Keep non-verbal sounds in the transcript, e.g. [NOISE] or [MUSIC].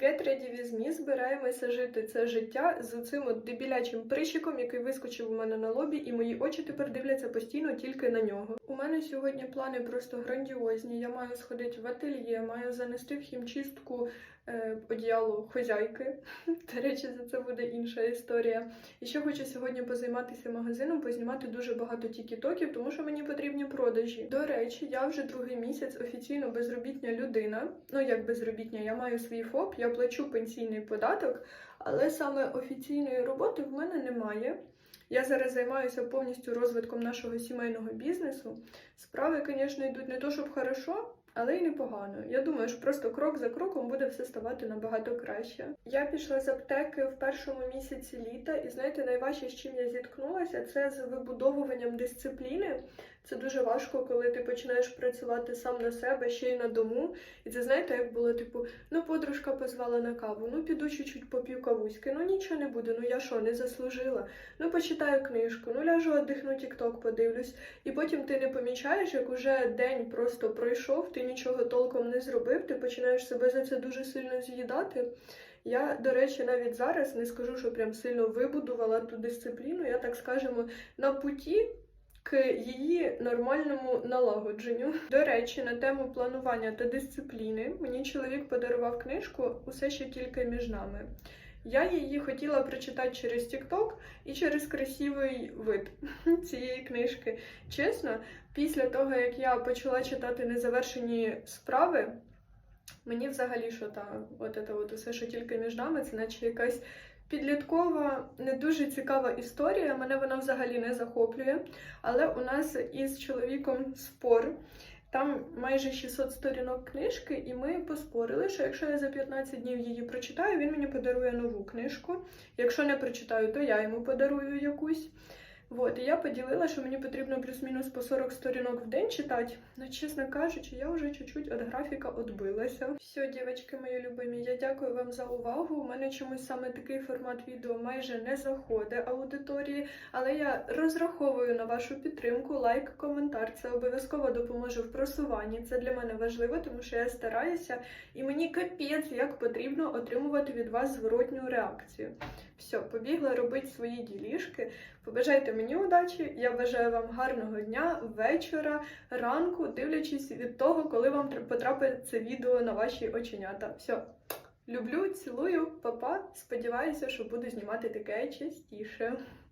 Get ready with me, збираємося жити це життя з цим от дебілячим прищиком, який вискочив у мене на лобі, і мої очі тепер дивляться постійно тільки на нього. У мене сьогодні плани просто грандіозні. Я маю сходити в ательє, маю занести в хімчистку е, одіяло хозяйки. [LAUGHS] До речі, за це буде інша історія. І ще хочу сьогодні позайматися магазином, познімати дуже багато тікітоків, тому що мені потрібні продажі. До речі, я вже другий місяць офіційно безробітня людина. Ну як безробітня, я маю свій ФОП, я плачу пенсійний податок, але саме офіційної роботи в мене немає. Я зараз займаюся повністю розвитком нашого сімейного бізнесу. Справи, звісно, йдуть не то, щоб хорошо, але й непогано. Я думаю, що просто крок за кроком буде все ставати набагато краще. Я пішла з аптеки в першому місяці літа, і знаєте, найважче, з чим я зіткнулася, це з вибудовуванням дисципліни. Це дуже важко, коли ти починаєш працювати сам на себе, ще й на дому. І це знаєте, як було типу, ну подружка позвала на каву, ну піду чуть-чуть поп'ю кавуськи, ну нічого не буде, ну я що, не заслужила. Ну почитаю книжку, ну ляжу отдихну, тік-ток подивлюсь. І потім ти не помічаєш, як уже день просто пройшов, ти нічого толком не зробив, ти починаєш себе за це дуже сильно з'їдати. Я, до речі, навіть зараз не скажу, що прям сильно вибудувала ту дисципліну, я так скажемо, на путі к її нормальному налагодженню. До речі, на тему планування та дисципліни мені чоловік подарував книжку Усе ще тільки між нами. Я її хотіла прочитати через TikTok і через красивий вид [LAUGHS] цієї книжки. Чесно, після того як я почала читати незавершені справи, мені взагалі що та от це от усе, що тільки між нами, це наче якась підліткова, не дуже цікава історія. Мене вона взагалі не захоплює. Але у нас із чоловіком спор. Там майже 600 сторінок книжки, і ми поспорили, що якщо я за 15 днів її прочитаю, він мені подарує нову книжку. Якщо не прочитаю, то я йому подарую якусь. Вот, і я поділила, що мені потрібно плюс-мінус по 40 сторінок в день читати. Ну, чесно кажучи, я вже чуть-чуть від графіка відбилася. Все, дівчатки мої любимі, я дякую вам за увагу. У мене чомусь саме такий формат відео майже не заходить аудиторії, але я розраховую на вашу підтримку, лайк, коментар. Це обов'язково допоможе в просуванні. Це для мене важливо, тому що я стараюся, і мені капець, як потрібно отримувати від вас зворотню реакцію. Все, побігла робити свої ділішки. Побажайте мені удачі. Я бажаю вам гарного дня, вечора, ранку, дивлячись від того, коли вам потрапить це відео на ваші оченята. Все, люблю, цілую, папа. Сподіваюся, що буду знімати таке частіше.